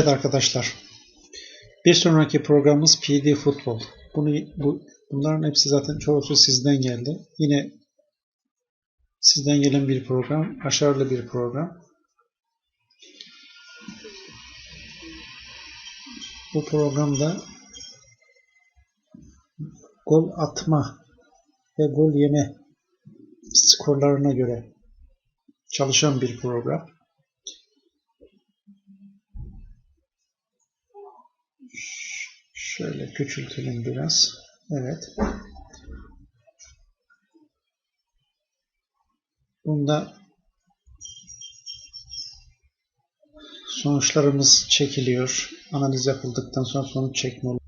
Evet arkadaşlar. Bir sonraki programımız PD Futbol. Bunu bu bunların hepsi zaten çoğusu sizden geldi. Yine sizden gelen bir program, başarılı bir program. Bu programda gol atma ve gol yeme skorlarına göre çalışan bir program. Şöyle küçültelim biraz. Evet. Bunda sonuçlarımız çekiliyor. Analiz yapıldıktan sonra sonuç çekme oluyor.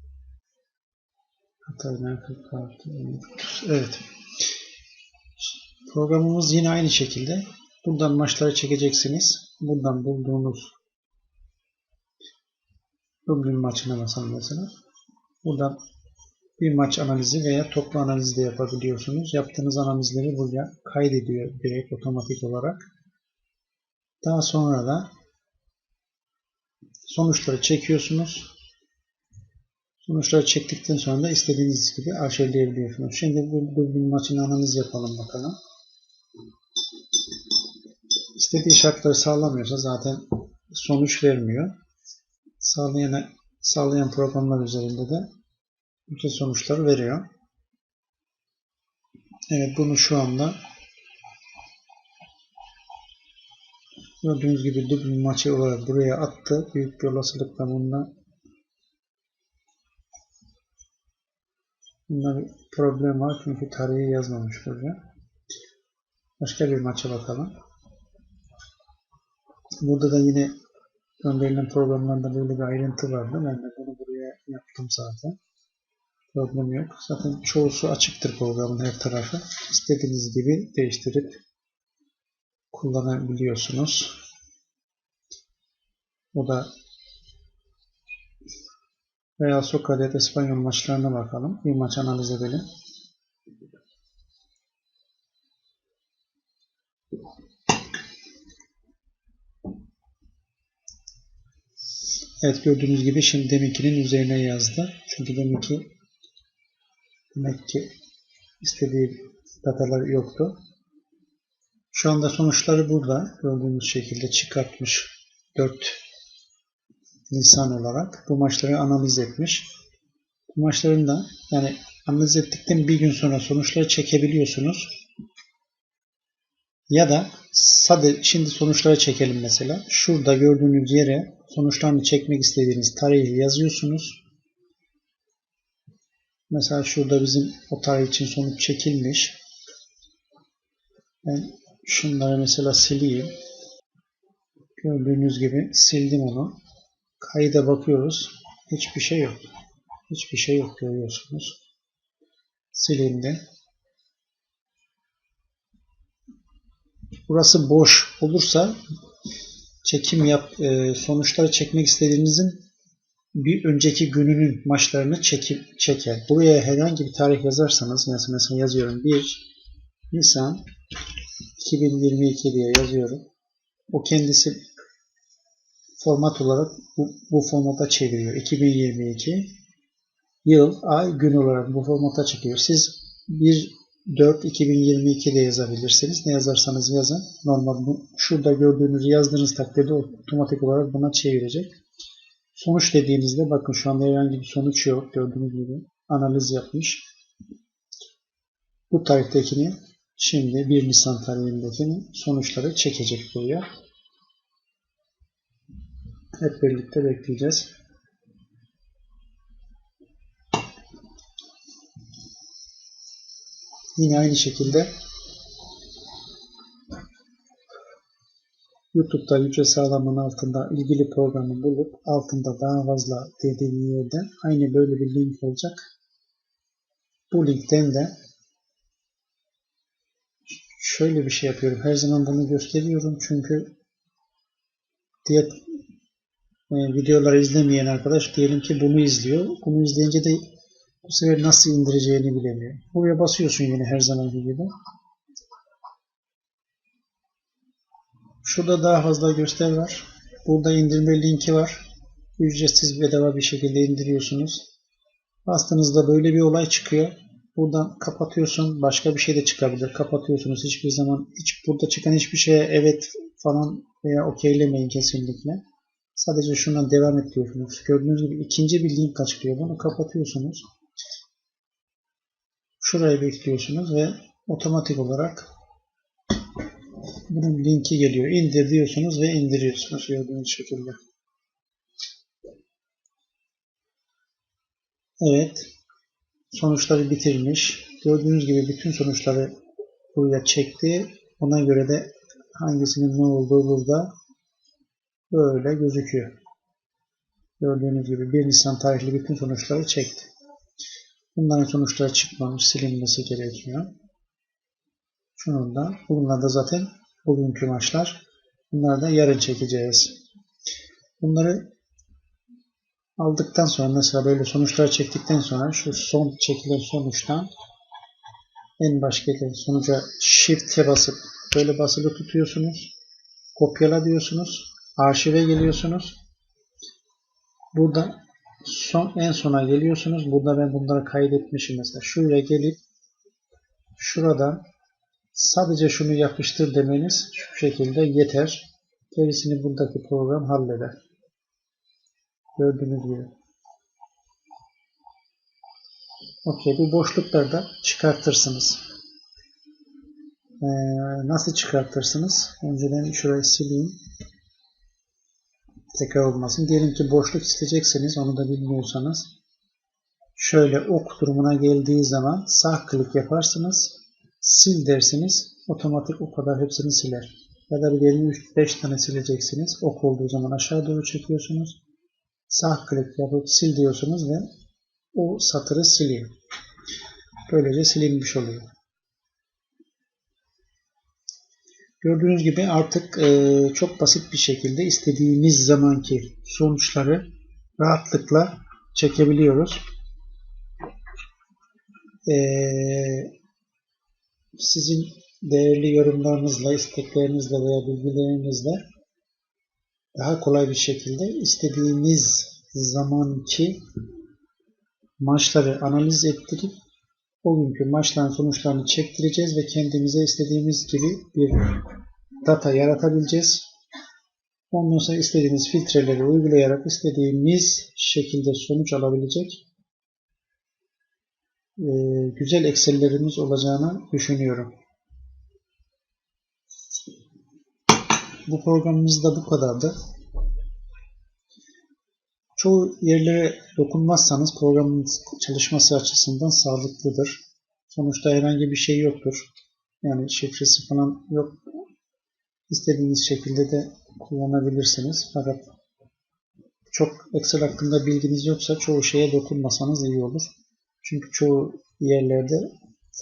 Evet. Programımız yine aynı şekilde. Buradan maçları çekeceksiniz. Buradan bulduğunuz Dublin maçına basalım mesela. Buradan bir maç analizi veya toplu analizi de yapabiliyorsunuz. Yaptığınız analizleri buraya kaydediyor direkt otomatik olarak. Daha sonra da sonuçları çekiyorsunuz. Sonuçları çektikten sonra da istediğiniz gibi arşivleyebiliyorsunuz. Şimdi bu Dublin maçını analiz yapalım bakalım. İstediği şartları sağlamıyorsa zaten sonuç vermiyor. Sağlayan, sağlayan programlar üzerinde de bütün sonuçları veriyor. Evet bunu şu anda gördüğünüz gibi Dublin maçı olarak buraya attı. Büyük bir olasılıkla bunda bunda bir problem var çünkü tarihi yazmamış buraya. Başka bir maça bakalım. Burada da yine gönderilen programlarda böyle bir ayrıntı vardı. Ben de bunu buraya yaptım zaten. Problem yok. Zaten çoğusu açıktır programın her tarafı. İstediğiniz gibi değiştirip kullanabiliyorsunuz. O da Real Soccer İspanyol maçlarına bakalım. Bir maç analiz edelim. Evet gördüğünüz gibi şimdi deminkinin üzerine yazdı. Çünkü deminki demek ki istediği datalar yoktu. Şu anda sonuçları burada gördüğünüz şekilde çıkartmış 4 Nisan olarak bu maçları analiz etmiş. Bu maçların da yani analiz ettikten bir gün sonra sonuçları çekebiliyorsunuz. Ya da sadece şimdi sonuçları çekelim mesela. Şurada gördüğünüz yere sonuçlarını çekmek istediğiniz tarihi yazıyorsunuz. Mesela şurada bizim o tarih için sonuç çekilmiş. Ben şunları mesela sileyim. Gördüğünüz gibi sildim onu. Kayda bakıyoruz. Hiçbir şey yok. Hiçbir şey yok görüyorsunuz. Silindi. Burası boş olursa çekim yap e, sonuçları çekmek istediğinizin bir önceki gününün maçlarını çekip çeker. Buraya herhangi bir tarih yazarsanız mesela yazıyorum 1 Nisan 2022 diye yazıyorum. O kendisi format olarak bu, bu formata çeviriyor. 2022 yıl, ay, gün olarak bu formata çekiyor. Siz 1 4 2022 de yazabilirsiniz. Ne yazarsanız yazın. Normal bu, şurada gördüğünüz yazdığınız takdirde otomatik olarak buna çevirecek. Sonuç dediğinizde bakın şu anda herhangi bir sonuç yok. Gördüğünüz gibi analiz yapmış. Bu tarihtekini şimdi 1 Nisan tarihindekini sonuçları çekecek buraya. Hep birlikte bekleyeceğiz. Yine aynı şekilde YouTube'da yüce sağlamın altında ilgili programı bulup altında daha fazla dediğim yerde aynı böyle bir link olacak. Bu linkten de şöyle bir şey yapıyorum. Her zaman bunu gösteriyorum çünkü diğer e, videoları izlemeyen arkadaş diyelim ki bunu izliyor. Bunu izleyince de bu sefer nasıl indireceğini bilemiyor. Buraya basıyorsun yine her zaman gibi. Şurada daha fazla göster var. Burada indirme linki var. ücretsiz bedava bir şekilde indiriyorsunuz. Bastığınızda böyle bir olay çıkıyor. Buradan kapatıyorsun. Başka bir şey de çıkabilir. Kapatıyorsunuz. Hiçbir zaman hiç burada çıkan hiçbir şeye evet falan veya okeylemeyin kesinlikle. Sadece şuna devam et diyorsunuz. Gördüğünüz gibi ikinci bir link açıklıyor. Bunu kapatıyorsunuz. Şurayı bekliyorsunuz ve otomatik olarak bunun linki geliyor. İndir diyorsunuz ve indiriyorsunuz gördüğünüz şekilde. Evet. Sonuçları bitirmiş. Gördüğünüz gibi bütün sonuçları buraya çekti. Ona göre de hangisinin ne olduğu burada böyle gözüküyor. Gördüğünüz gibi 1 Nisan tarihli bütün sonuçları çekti. Bunların sonuçları çıkmamış, silinmesi gerekiyor. Şunun da, bunlar da zaten bugünkü maçlar. Bunları da yarın çekeceğiz. Bunları aldıktan sonra mesela böyle sonuçlar çektikten sonra şu son çekilen sonuçtan en baş gelen sonuca shift'e basıp böyle basılı tutuyorsunuz. Kopyala diyorsunuz. Arşive geliyorsunuz. Burada son en sona geliyorsunuz. Burada ben bunları kaydetmişim mesela. Şuraya gelip şuradan sadece şunu yapıştır demeniz şu şekilde yeter. Gerisini buradaki program halleder. Gördüğünüz gibi. Okey. Bu boşlukları da çıkartırsınız. Ee, nasıl çıkartırsınız? Önceden şurayı sileyim. Tekrar olmasın. Diyelim ki boşluk isteyecekseniz onu da bilmiyorsanız şöyle ok durumuna geldiği zaman sağ klik yaparsınız. Sil dersiniz. Otomatik o kadar hepsini siler. Ya da diyelim 3-5 tane sileceksiniz. Ok olduğu zaman aşağı doğru çekiyorsunuz. Sağ klik yapıp sil diyorsunuz ve o satırı siliyor. Böylece silinmiş oluyor. Gördüğünüz gibi artık e, çok basit bir şekilde istediğimiz zamanki sonuçları rahatlıkla çekebiliyoruz. E, sizin değerli yorumlarınızla, isteklerinizle veya bilgilerinizle daha kolay bir şekilde istediğiniz zamanki maçları analiz ettirip o günkü maçların sonuçlarını çektireceğiz ve kendimize istediğimiz gibi bir data yaratabileceğiz. Ondan sonra istediğimiz filtreleri uygulayarak istediğimiz şekilde sonuç alabilecek e, güzel Excel'lerimiz olacağını düşünüyorum. Bu programımız da bu kadardı. Çoğu yerlere dokunmazsanız programın çalışması açısından sağlıklıdır. Sonuçta herhangi bir şey yoktur. Yani şifresi falan yok. İstediğiniz şekilde de kullanabilirsiniz. Fakat çok Excel hakkında bilginiz yoksa çoğu şeye dokunmasanız iyi olur. Çünkü çoğu yerlerde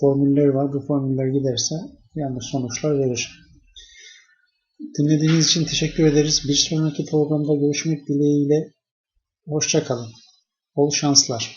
formüller var. Bu formüller giderse yanlış sonuçlar verir. Dinlediğiniz için teşekkür ederiz. Bir sonraki programda görüşmek dileğiyle. Hoşçakalın. Bol şanslar.